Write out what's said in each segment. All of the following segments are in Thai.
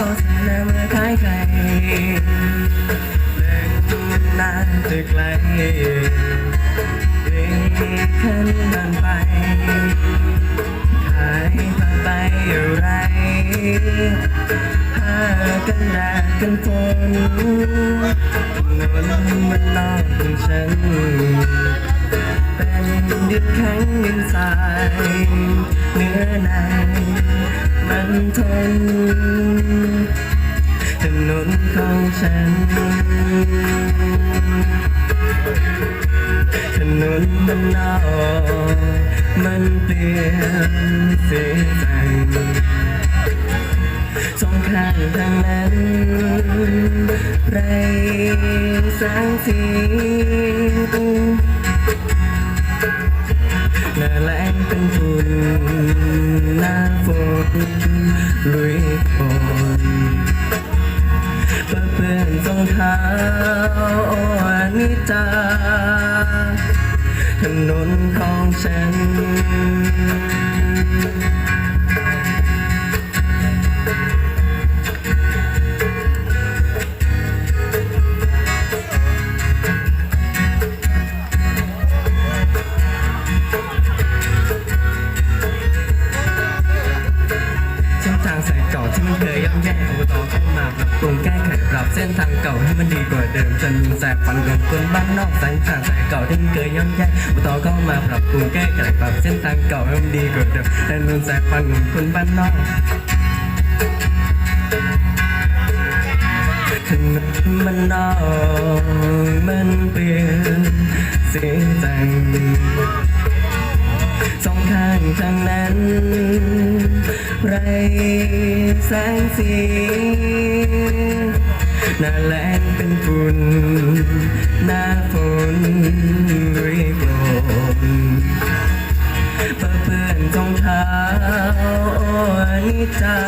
เขาเธอหน้าเมื่อคล้ายใครเดินตูนานจะไกลเล่นขึ้นบันไปหายผ้าไปอะไรพากันแดดกันฝนนอนมันนอนของฉัน เป็นดินแข็งดินทรายเนื้อในมันทน ของฉันถนนมันนอมันเปลี่ยนเสียใจสองข้างทางนั้นไรแสงสีหน้าแรงเป็นฝุ่นหน้าฝนลุยฝน เพื่อเพื่อนทรงเท้าอ่อนิจาถนนของฉันเส้นทางสายเก่าที่มันเคยย่ำแย่อบตเข้ามาปรับปรุงแก้ ขับเส้นทางเก่าให้มันดีกว่าเดิมจนแสบฟันกันคนบ้านนอกสายทางสายเก่าที่เคยย่ำแย่อบตเข้ามาปรับปรุงแก้ไขปรับเส้นทางเก่าให้มันดีกว่าเดิมแต่นนแสบฟันของคนบ้านนอกถนนมันนอกมันเปลี่ยนเสียงใจสองข้างทางนั้น ไรแสงสี เพื่อเพื่อนรองเท้านิจา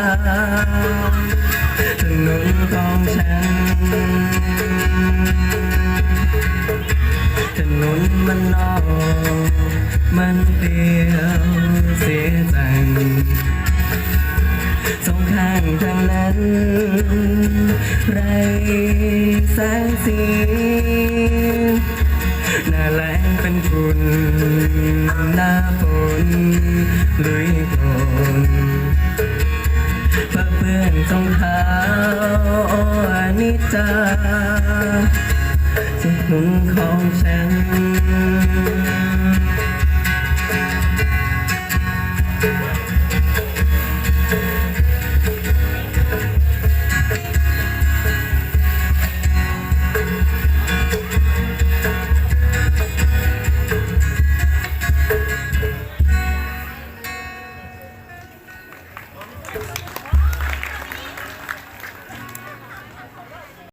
ถนนของฉันถนนมันนอกมันเปียวเสียใจสองข้างทางนั้น ไรแสงสี แรงเป็นฝุ่นหน้าฝนลุยกลนเพื่อเพื่อนรองเท้านิจจาจะหนุนของฉัน